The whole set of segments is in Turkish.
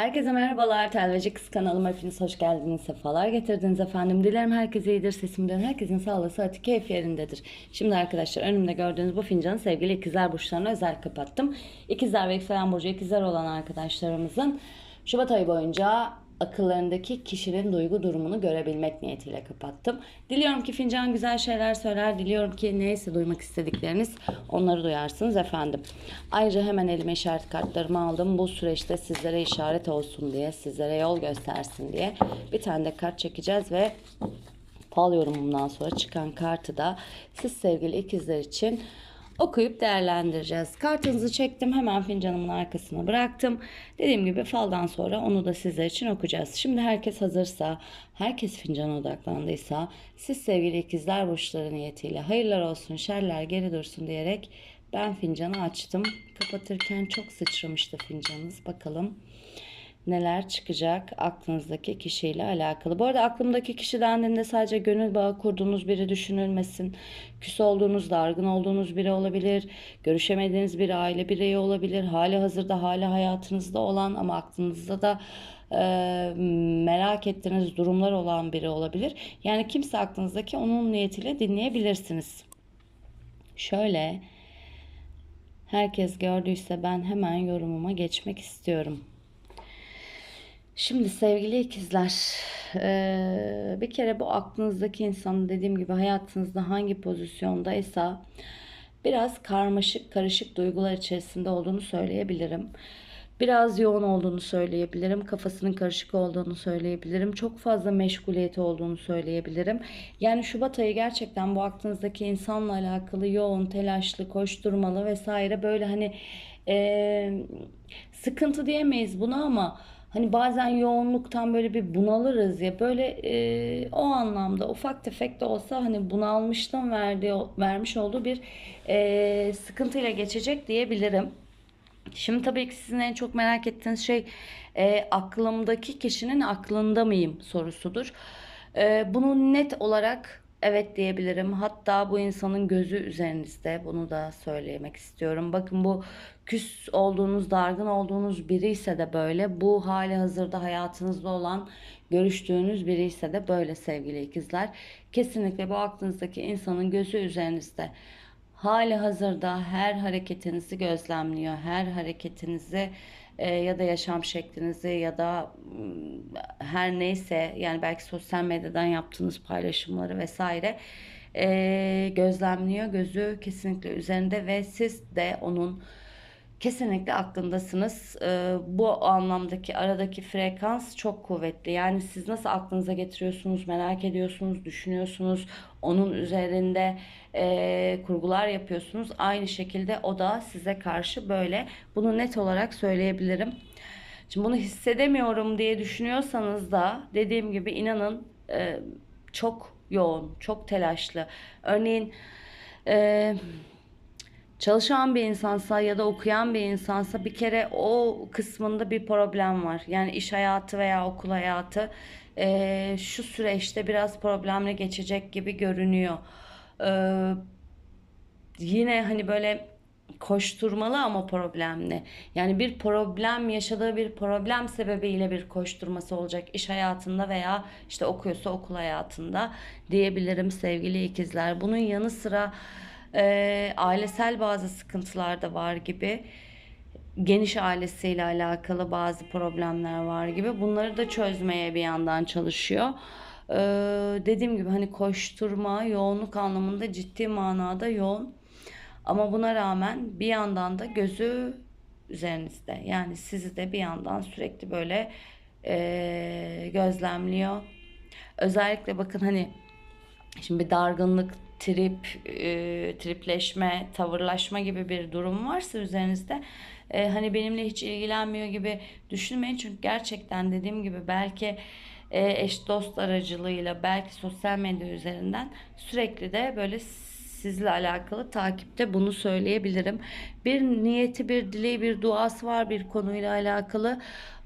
Herkese merhabalar. Telveci Kız kanalıma hepiniz hoş geldiniz. Sefalar getirdiniz efendim. Dilerim herkes iyidir. Sesimden herkesin sağlığı, sıhhati, keyfi yerindedir. Şimdi arkadaşlar önümde gördüğünüz bu fincanı sevgili ikizler burçlarına özel kapattım. İkizler ve yükselen burcu ikizler olan arkadaşlarımızın Şubat ayı boyunca akıllarındaki kişinin duygu durumunu görebilmek niyetiyle kapattım. Diliyorum ki fincan güzel şeyler söyler. Diliyorum ki neyse duymak istedikleriniz onları duyarsınız efendim. Ayrıca hemen elime işaret kartlarımı aldım. Bu süreçte sizlere işaret olsun diye, sizlere yol göstersin diye bir tane de kart çekeceğiz ve fal yorumumdan sonra çıkan kartı da siz sevgili ikizler için okuyup değerlendireceğiz. Kartınızı çektim hemen fincanımın arkasına bıraktım. Dediğim gibi faldan sonra onu da sizler için okuyacağız. Şimdi herkes hazırsa, herkes fincana odaklandıysa siz sevgili ikizler burçları niyetiyle hayırlar olsun, şerler geri dursun diyerek ben fincanı açtım. Kapatırken çok sıçramıştı fincanınız. Bakalım neler çıkacak aklınızdaki kişiyle alakalı. Bu arada aklımdaki kişi dendiğinde sadece gönül bağı kurduğunuz biri düşünülmesin. Küs olduğunuz, dargın olduğunuz biri olabilir. Görüşemediğiniz bir aile bireyi olabilir. Hali hazırda, hala hayatınızda olan ama aklınızda da e, merak ettiğiniz durumlar olan biri olabilir. Yani kimse aklınızdaki onun niyetiyle dinleyebilirsiniz. Şöyle herkes gördüyse ben hemen yorumuma geçmek istiyorum. Şimdi sevgili ikizler, eee, bir kere bu aklınızdaki insan dediğim gibi hayatınızda hangi pozisyondaysa biraz karmaşık, karışık duygular içerisinde olduğunu söyleyebilirim. Biraz yoğun olduğunu söyleyebilirim. Kafasının karışık olduğunu söyleyebilirim. Çok fazla meşguliyeti olduğunu söyleyebilirim. Yani Şubat ayı gerçekten bu aklınızdaki insanla alakalı yoğun, telaşlı, koşturmalı vesaire böyle hani eee, sıkıntı diyemeyiz buna ama Hani bazen yoğunluktan böyle bir bunalırız ya böyle e, o anlamda ufak tefek de olsa hani bunalmışlığın verdiği vermiş olduğu bir e, sıkıntıyla geçecek diyebilirim. Şimdi tabii ki sizin en çok merak ettiğiniz şey e, aklımdaki kişinin aklında mıyım sorusudur. E, bunu net olarak evet diyebilirim. Hatta bu insanın gözü üzerinizde bunu da söylemek istiyorum. Bakın bu küs olduğunuz, dargın olduğunuz biri ise de böyle. Bu hali hazırda hayatınızda olan görüştüğünüz biri ise de böyle sevgili ikizler. Kesinlikle bu aklınızdaki insanın gözü üzerinizde hali hazırda her hareketinizi gözlemliyor. Her hareketinizi e, ya da yaşam şeklinizi ya da her neyse yani belki sosyal medyadan yaptığınız paylaşımları vesaire e, gözlemliyor. Gözü kesinlikle üzerinde ve siz de onun kesinlikle aklındasınız. Ee, bu anlamdaki aradaki frekans çok kuvvetli. Yani siz nasıl aklınıza getiriyorsunuz, merak ediyorsunuz, düşünüyorsunuz, onun üzerinde e, kurgular yapıyorsunuz. Aynı şekilde o da size karşı böyle. Bunu net olarak söyleyebilirim. Şimdi bunu hissedemiyorum diye düşünüyorsanız da dediğim gibi inanın e, çok yoğun, çok telaşlı. Örneğin e, çalışan bir insansa ya da okuyan bir insansa bir kere o kısmında bir problem var. Yani iş hayatı veya okul hayatı e, şu süreçte biraz problemle geçecek gibi görünüyor. E, yine hani böyle koşturmalı ama problemli. Yani bir problem yaşadığı bir problem sebebiyle bir koşturması olacak iş hayatında veya işte okuyorsa okul hayatında diyebilirim sevgili ikizler. Bunun yanı sıra e, ailesel bazı sıkıntılar da var gibi. Geniş ailesiyle alakalı bazı problemler var gibi. Bunları da çözmeye bir yandan çalışıyor. Ee, dediğim gibi hani koşturma, yoğunluk anlamında ciddi manada yoğun. Ama buna rağmen bir yandan da gözü üzerinizde. Yani sizi de bir yandan sürekli böyle e, gözlemliyor. Özellikle bakın hani şimdi bir dargınlık, trip, e, tripleşme, tavırlaşma gibi bir durum varsa üzerinizde e, hani benimle hiç ilgilenmiyor gibi düşünmeyin. Çünkü gerçekten dediğim gibi belki e, eş dost aracılığıyla belki sosyal medya üzerinden sürekli de böyle sizle alakalı takipte bunu söyleyebilirim. Bir niyeti, bir dileği, bir duası var bir konuyla alakalı.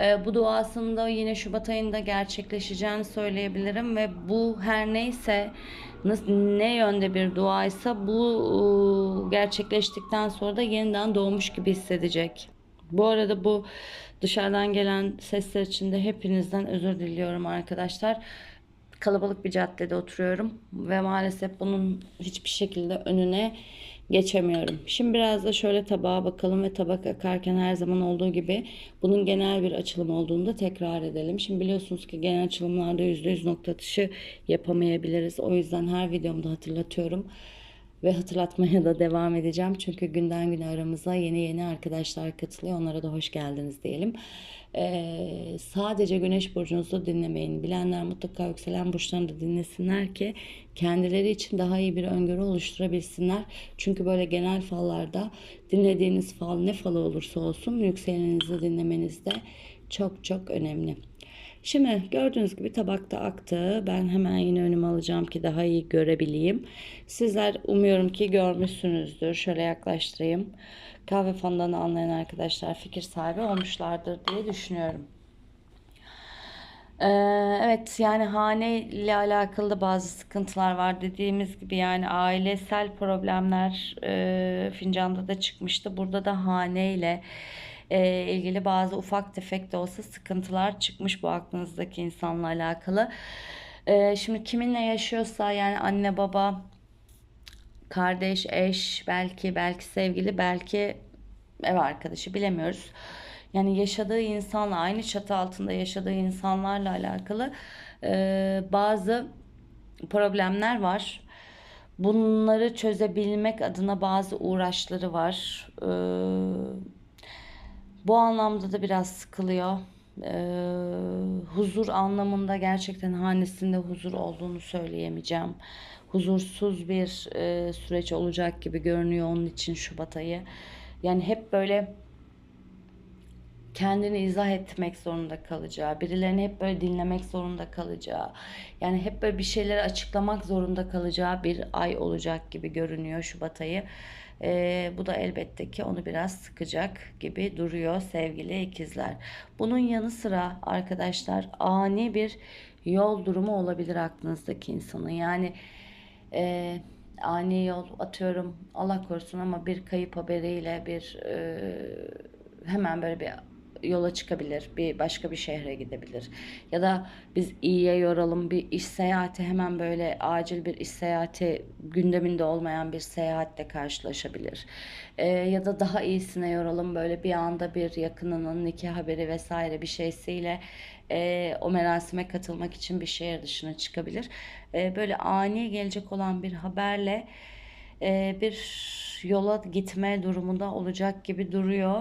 Ee, bu duasında yine Şubat ayında gerçekleşeceğini söyleyebilirim ve bu her neyse ne yönde bir duaysa bu gerçekleştikten sonra da yeniden doğmuş gibi hissedecek. Bu arada bu Dışarıdan gelen sesler için de hepinizden özür diliyorum arkadaşlar. Kalabalık bir caddede oturuyorum ve maalesef bunun hiçbir şekilde önüne geçemiyorum. Şimdi biraz da şöyle tabağa bakalım ve tabak akarken her zaman olduğu gibi bunun genel bir açılım olduğunu da tekrar edelim. Şimdi biliyorsunuz ki genel açılımlarda %100 nokta atışı yapamayabiliriz. O yüzden her videomda hatırlatıyorum ve hatırlatmaya da devam edeceğim. Çünkü günden güne aramıza yeni yeni arkadaşlar katılıyor. Onlara da hoş geldiniz diyelim. Ee, sadece güneş burcunuzu dinlemeyin. Bilenler mutlaka yükselen burçlarını da dinlesinler ki kendileri için daha iyi bir öngörü oluşturabilsinler. Çünkü böyle genel fallarda dinlediğiniz fal ne falı olursa olsun yükseleninizi dinlemeniz de çok çok önemli. Şimdi gördüğünüz gibi tabakta aktı. Ben hemen yine önüme alacağım ki daha iyi görebileyim. Sizler umuyorum ki görmüşsünüzdür. Şöyle yaklaştırayım. Kahve fandan anlayan arkadaşlar fikir sahibi olmuşlardır diye düşünüyorum. Ee, evet yani hane ile alakalı da bazı sıkıntılar var dediğimiz gibi yani ailesel problemler e, fincanda da çıkmıştı. Burada da hane ile e, ilgili bazı ufak tefek de olsa sıkıntılar çıkmış bu aklınızdaki insanla alakalı. E, şimdi kiminle yaşıyorsa yani anne baba kardeş eş belki belki sevgili belki ev arkadaşı bilemiyoruz. Yani yaşadığı insanla aynı çatı altında yaşadığı insanlarla alakalı e, bazı problemler var. Bunları çözebilmek adına bazı uğraşları var. E, bu anlamda da biraz sıkılıyor. Ee, huzur anlamında gerçekten hanesinde huzur olduğunu söyleyemeyeceğim. Huzursuz bir e, süreç olacak gibi görünüyor onun için Şubat ayı. Yani hep böyle kendini izah etmek zorunda kalacağı, birilerini hep böyle dinlemek zorunda kalacağı, yani hep böyle bir şeyleri açıklamak zorunda kalacağı bir ay olacak gibi görünüyor Şubat ayı. E, bu da elbette ki onu biraz sıkacak gibi duruyor sevgili ikizler. Bunun yanı sıra arkadaşlar ani bir yol durumu olabilir aklınızdaki insanın. Yani e, ani yol atıyorum Allah korusun ama bir kayıp haberiyle bir e, hemen böyle bir yola çıkabilir. Bir başka bir şehre gidebilir. Ya da biz iyiye yoralım bir iş seyahati hemen böyle acil bir iş seyahati gündeminde olmayan bir seyahatle karşılaşabilir. Ee, ya da daha iyisine yoralım böyle bir anda bir yakınının nikah haberi vesaire bir şeysiyle e, o merasime katılmak için bir şehir dışına çıkabilir. E, böyle ani gelecek olan bir haberle e, bir yola gitme durumunda olacak gibi duruyor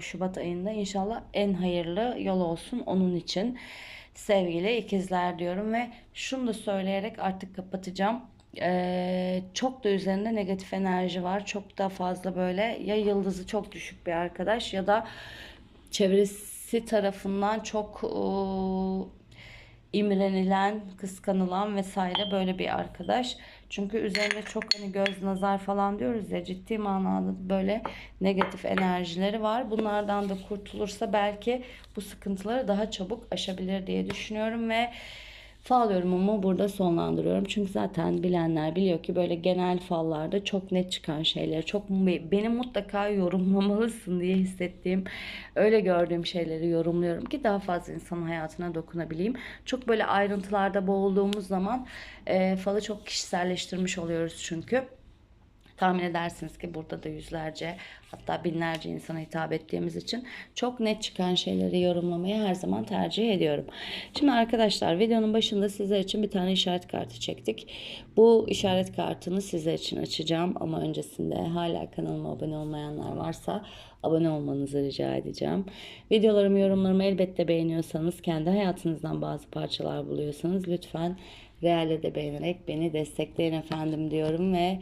Şubat ayında. İnşallah en hayırlı yol olsun onun için sevgili ikizler diyorum ve şunu da söyleyerek artık kapatacağım. Ee, çok da üzerinde negatif enerji var. Çok da fazla böyle ya yıldızı çok düşük bir arkadaş ya da çevresi tarafından çok e, imrenilen, kıskanılan vesaire böyle bir arkadaş. Çünkü üzerinde çok hani göz nazar falan diyoruz ya ciddi manada böyle negatif enerjileri var. Bunlardan da kurtulursa belki bu sıkıntıları daha çabuk aşabilir diye düşünüyorum ve Fal yorumumu burada sonlandırıyorum. Çünkü zaten bilenler biliyor ki böyle genel fallarda çok net çıkan şeyler, çok beni mutlaka yorumlamalısın diye hissettiğim, öyle gördüğüm şeyleri yorumluyorum ki daha fazla insan hayatına dokunabileyim. Çok böyle ayrıntılarda boğulduğumuz zaman e, falı çok kişiselleştirmiş oluyoruz çünkü. Tahmin edersiniz ki burada da yüzlerce hatta binlerce insana hitap ettiğimiz için çok net çıkan şeyleri yorumlamayı her zaman tercih ediyorum. Şimdi arkadaşlar videonun başında sizler için bir tane işaret kartı çektik. Bu işaret kartını sizler için açacağım ama öncesinde hala kanalıma abone olmayanlar varsa abone olmanızı rica edeceğim. Videolarımı, yorumlarımı elbette beğeniyorsanız, kendi hayatınızdan bazı parçalar buluyorsanız lütfen Real'e de beğenerek beni destekleyin efendim diyorum ve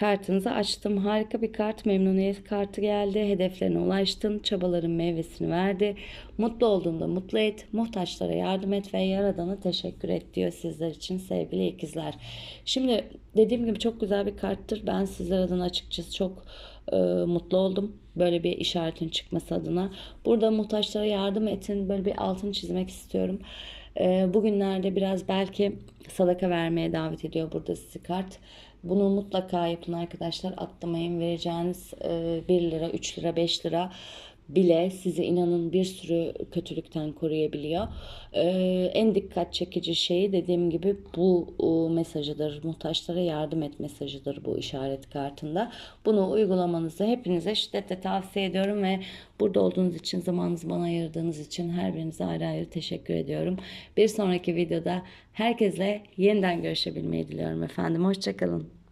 Kartınızı açtım. Harika bir kart. Memnuniyet kartı geldi. Hedeflerine ulaştın. Çabaların meyvesini verdi. Mutlu olduğunda mutlu et. Muhtaçlara yardım et ve Yaradan'a teşekkür et diyor sizler için sevgili ikizler. Şimdi dediğim gibi çok güzel bir karttır. Ben sizler adına açıkçası çok e, mutlu oldum. Böyle bir işaretin çıkması adına. Burada muhtaçlara yardım etin. Böyle bir altını çizmek istiyorum. E, bugünlerde biraz belki sadaka vermeye davet ediyor burada sizi kart. Bunu mutlaka yapın arkadaşlar. Atlamayın. Vereceğiniz 1 e, lira, 3 lira, 5 lira bile sizi inanın bir sürü kötülükten koruyabiliyor. Ee, en dikkat çekici şey dediğim gibi bu e, mesajıdır. Muhtaçlara yardım et mesajıdır bu işaret kartında. Bunu uygulamanızı hepinize şiddetle tavsiye ediyorum ve burada olduğunuz için zamanınızı bana ayırdığınız için her birinize ayrı ayrı teşekkür ediyorum. Bir sonraki videoda herkesle yeniden görüşebilmeyi diliyorum efendim. Hoşçakalın.